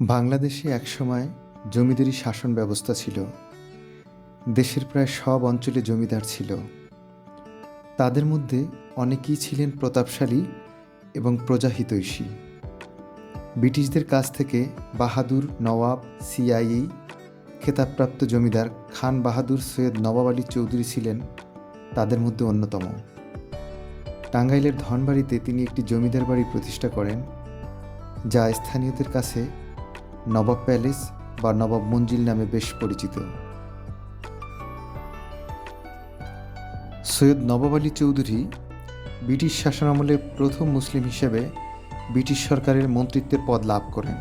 বাংলাদেশে একসময় জমিদারি শাসন ব্যবস্থা ছিল। দেশের প্রায় সব অঞ্চলে জমিদার ছিল। তাদের মধ্যে অনেকেই ছিলেন প্রতাপশালী এবং প্রজাহিতৈষী। ব্রিটিশদের কাছ থেকে বাহাদুর নওয়াব সিআইই খেতাবপ্রাপ্ত জমিদার খান বাহাদুর সৈয়দ নবাব আলী চৌধুরী ছিলেন তাদের মধ্যে অন্যতম। টাঙ্গাইলের ধনবাড়িতে তিনি একটি জমিদার বাড়ি প্রতিষ্ঠা করেন, যা স্থানীয়দের কাছে নবাব প্যালেস বা নবাব মঞ্জিল নামে বেশ পরিচিত। সৈয়দ নবাব আলী চৌধুরী ব্রিটিশ শাসনামলে প্রথম মুসলিম হিসেবে ব্রিটিশ সরকারের মন্ত্রিত্বের পদ লাভ করেন।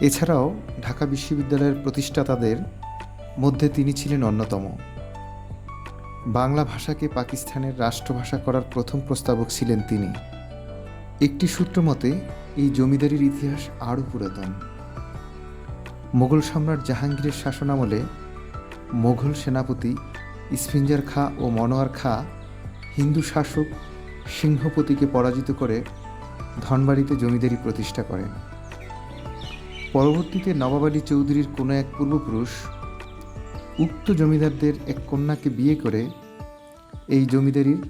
এছাড়াও ঢাকা বিশ্ববিদ্যালয়ের প্রতিষ্ঠাতাদের মধ্যে তিনি ছিলেন অন্যতম। বাংলা ভাষাকে পাকিস্তানের রাষ্ট্রভাষা করার প্রথম প্রস্তাবক ছিলেন তিনি। একটি সূত্র মতে এই জমিদারির ইতিহাস আরও পুরাতন। মোগল সম্রাট জাহাঙ্গীরের শাসনামলে মোগল সেনাপতি ইসফিঞ্জার খা ও মনোয়ার খা হিন্দু শাসক সিংহপতিকে পরাজিত করে ধনবাড়িতে জমিদারি প্রতিষ্ঠা করেন। পরবর্তীতে নবাব আলী চৌধুরীর কোনো এক পূর্বপুরুষ উক্ত জমিদারদের এক কন্যাকে বিয়ে করে এই জমিদারির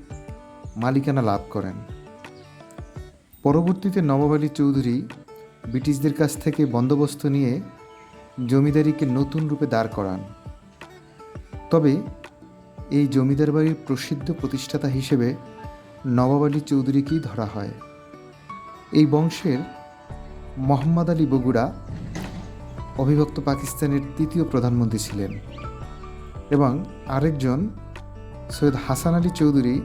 মালিকানা লাভ করেন। পরবর্তীতে নবাব আলী চৌধুরী ব্রিটিশদের কাছ থেকে বন্দোবস্ত নিয়ে জমিদারিকে নতুন রূপে দাঁড় করান। তবে এই জমিদার বাড়ির প্রসিদ্ধ প্রতিষ্ঠাতা হিসেবে নবাব আলী চৌধুরীকেই ধরা হয়। এই বংশের মোহাম্মদ আলী বগুড়া অবিভক্ত পাকিস্তানের তৃতীয় প্রধানমন্ত্রী ছিলেন এবং আরেকজন সৈয়দ হাসান আলী চৌধুরী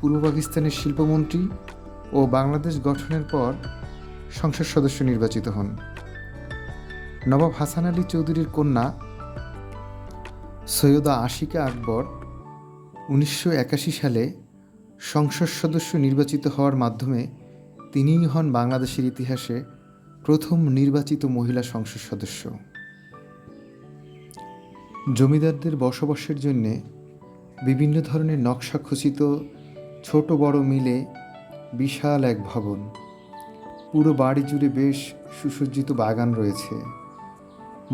পূর্ব পাকিস্তানের শিল্পমন্ত্রী ও বাংলাদেশ গঠনের পর সংসদ সদস্য নির্বাচিত হন। নবাব হাসান আলী চৌধুরীর কন্যা সৈয়দা আশিকা আকবর উনিশশো একাশি সালে সংসদ সদস্য নির্বাচিত হওয়ার মাধ্যমে তিনিই হন বাংলাদেশের ইতিহাসে প্রথম নির্বাচিত মহিলা সংসদ সদস্য। জমিদারদের বসবাসের জন্যে বিভিন্ন ধরনের নকশা খচিত ছোট বড় মিলে বিশাল এক ভবন। পুরো বাড়ি জুড়ে বেশ সুসজ্জিত বাগান রয়েছে।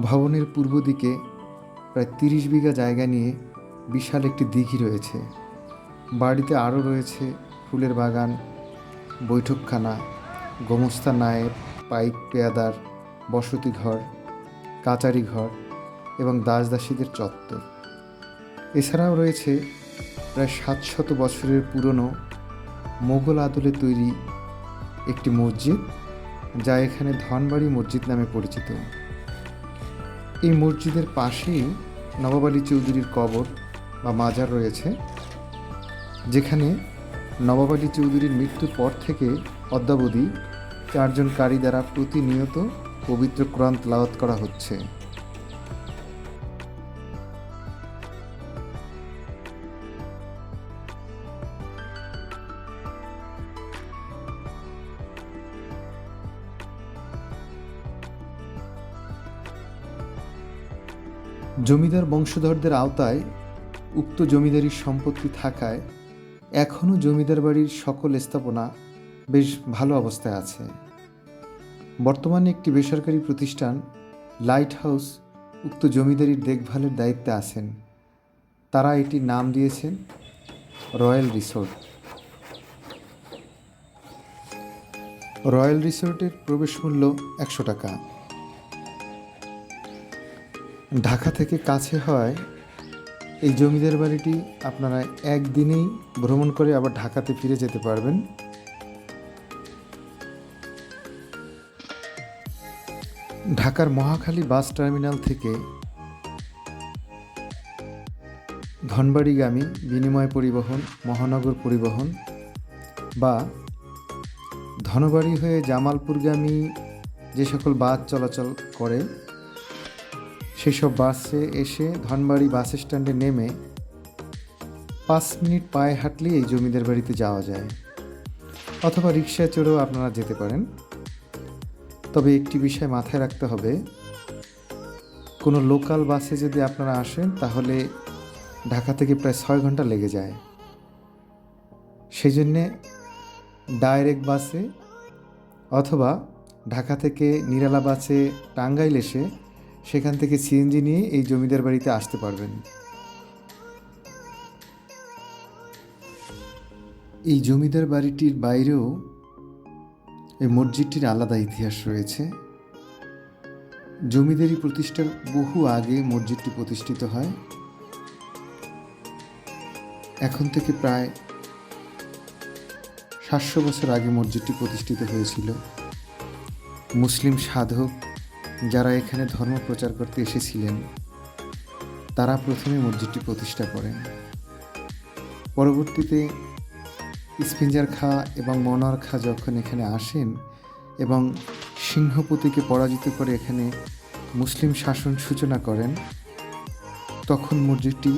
ভবনের পূর্ব দিকে প্রায় তিরিশ বিঘা জায়গা নিয়ে বিশাল একটি দিঘি রয়েছে। বাড়িতে আরও রয়েছে ফুলের বাগান, বৈঠকখানা, গোমস্তা নায়েব, পাইক পেয়াদার, বসতি ঘর, কাচারি ঘর এবং দাসদাসীদের চত্বর। এছাড়াও রয়েছে প্রায় সাতশত বছরের পুরনো মোগল আদলে তৈরি একটি মসজিদ, যা এখানে ধনবাড়ি মসজিদ নামে পরিচিত। এই মসজিদের পাশেই নবাব আলী চৌধুরীর কবর বা মাজার রয়েছে, যেখানে নবাব আলী চৌধুরীর মৃত্যুর পর থেকে অদ্যাবধি চারজন কারি দ্বারা প্রতিনিয়ত পবিত্র কোরআন তেলাওয়াত করা হচ্ছে। জমিদার বংশধরদের আওতায় উক্ত জমিদারির সম্পত্তি থাকায় এখনও জমিদার বাড়ির সকল স্থাপনা বেশ ভালো অবস্থায় আছে। বর্তমানে একটি বেসরকারি প্রতিষ্ঠান লাইট হাউস উক্ত জমিদারির দেখভালের দায়িত্বে আছেন। তারা এটির নাম দিয়েছেন রয়্যাল রিসোর্ট। রয়্যাল রিসোর্টের প্রবেশ মূল্য একশো টাকা। ঢাকা থেকে কাছে হয়, এই জমিদার বাড়িটি আপনারা একদিনেই ভ্রমণ করে আবার ঢাকাতে ফিরে যেতে পারবেন। ঢাকার মহাখালী বাস টার্মিনাল থেকে ধনবাড়িগামী বিনিময় পরিবহন, মহানগর পরিবহন বা ধনবাড়ি হয়ে জামালপুরগামী যে সকল বাস চলাচল করে সেসব বাসে এসে ধনবাড়ি বাস স্ট্যান্ডে নেমে পাঁচ মিনিট পায়ে হাঁটলেই এই জমিদার বাড়িতে যাওয়া যায়। অথবা রিক্সায় চড়েও আপনারা যেতে পারেন। তবে একটি বিষয় মাথায় রাখতে হবে, কোনো লোকাল বাসে যদি আপনারা আসেন, তাহলে ঢাকা থেকে প্রায় ছয় ঘণ্টা লেগে যায়। সেই জন্যে ডাইরেক্ট বাসে অথবা ঢাকা থেকে নিরালা বাসে টাঙ্গাইল এসে সেখান থেকে সিএনজি নিয়ে এই জমিদার বাড়িতে আসতে পারবেন। এই জমিদার বাড়িটির বাইরেও এই মসজিদটির আলাদা ইতিহাস রয়েছে। জমিদারি প্রতিষ্ঠার বহু আগে মসজিদটি প্রতিষ্ঠিত হয়। এখন থেকে প্রায় সাতশো বছর আগে মসজিদটি প্রতিষ্ঠিত হয়েছিল। মুসলিম সাধক যারা এখানে ধর্ম প্রচার করতে এসেছিলেন, তারা প্রথমে মসজিদটি প্রতিষ্ঠা করেন। পরবর্তীতে স্পিঞ্জার খা এবং মনোয়ার খা যখন এখানে আসেন এবং সিংহপতিকে পরাজিত করে এখানে মুসলিম শাসন সূচনা করেন, তখন মসজিদটি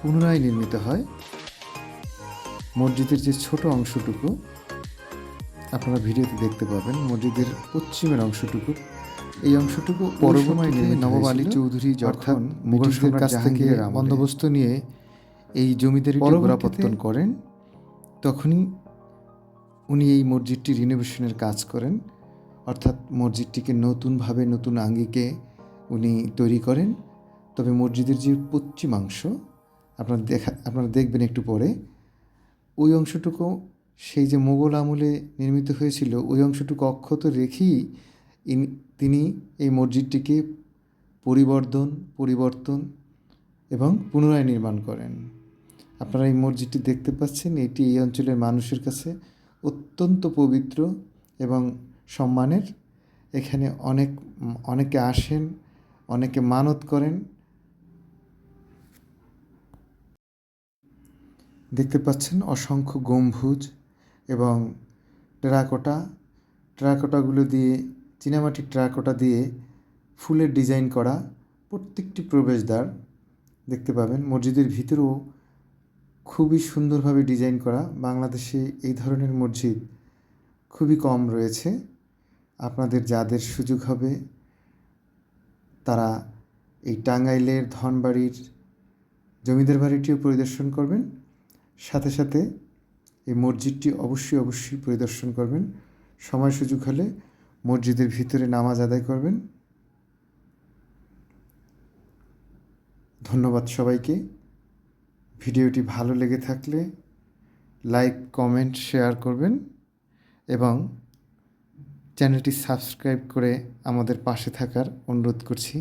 পুনরায় নির্মিত হয়। মসজিদের যে ছোট অংশটুকু, আপনারা ভিডিওতে দেখতে পাবেন। মসজিদের পশ্চিমের অংশটুকু এই অংশটুকু পরবর্তীতে নবাব আলী চৌধুরী যখন মুঘলদের কাছ থেকে বন্দোবস্ত নিয়ে এই জমিদারি গোড়াপত্তন করেন তখনই উনি এই মসজিদটি রিনোভেশনের কাজ করেন। অর্থাৎ মসজিদটিকে নতুনভাবে নতুন আঙ্গিকে উনি তৈরি করেন। তবে মসজিদের যে পশ্চিমাংশ আপনারা দেখা আপনারা দেখবেন একটু পরে ওই অংশটুকু সেই যে মোগল আমলে নির্মিত হয়েছিল ওই অংশটুকু অক্ষত রেখেই ইনি, তিনি এই মসজিদটিকে পরিবর্ধন, পরিবর্তন এবং পুনরায় নির্মাণ করেন। আপনারা এই মসজিদটি দেখতে পাচ্ছেন, এটি এই অঞ্চলের মানুষের কাছে অত্যন্ত পবিত্র এবং সম্মানের। এখানে অনেক, অনেকে আসেন, অনেকে মানত করেন। দেখতে পাচ্ছেন অসংখ্য গম্বুজ এবং টেরাকোটা। টেরাকোটাগুলো দিয়ে চীনামাটির টেরাকোটা দিয়ে ফুলের ডিজাইন করা প্রত্যেকটি প্রবেশদ্বার দেখতে পাবেন। মসজিদের ভিতরেও খুবই সুন্দরভাবে ডিজাইন করা। বাংলাদেশে এই ধরনের মসজিদ খুবই কম রয়েছে। আপনাদের যাদের সুযোগ হবে, তারা এই টাঙ্গাইলের ধনবাড়ির জমিদার বাড়িটিও পরিদর্শন করবেন। সাথে সাথে এই মসজিদটি অবশ্যই অবশ্যই পরিদর্শন করবেন। সময় সুযোগ হলে মসজিদের ভিতরে নামাজ আদায় করবেন। ধন্যবাদ সবাইকে। ভিডিওটি ভালো লেগে থাকলে লাইক, কমেন্ট, শেয়ার করবেন এবং চ্যানেলটি সাবস্ক্রাইব করে আমাদের পাশে থাকার অনুরোধ করছি।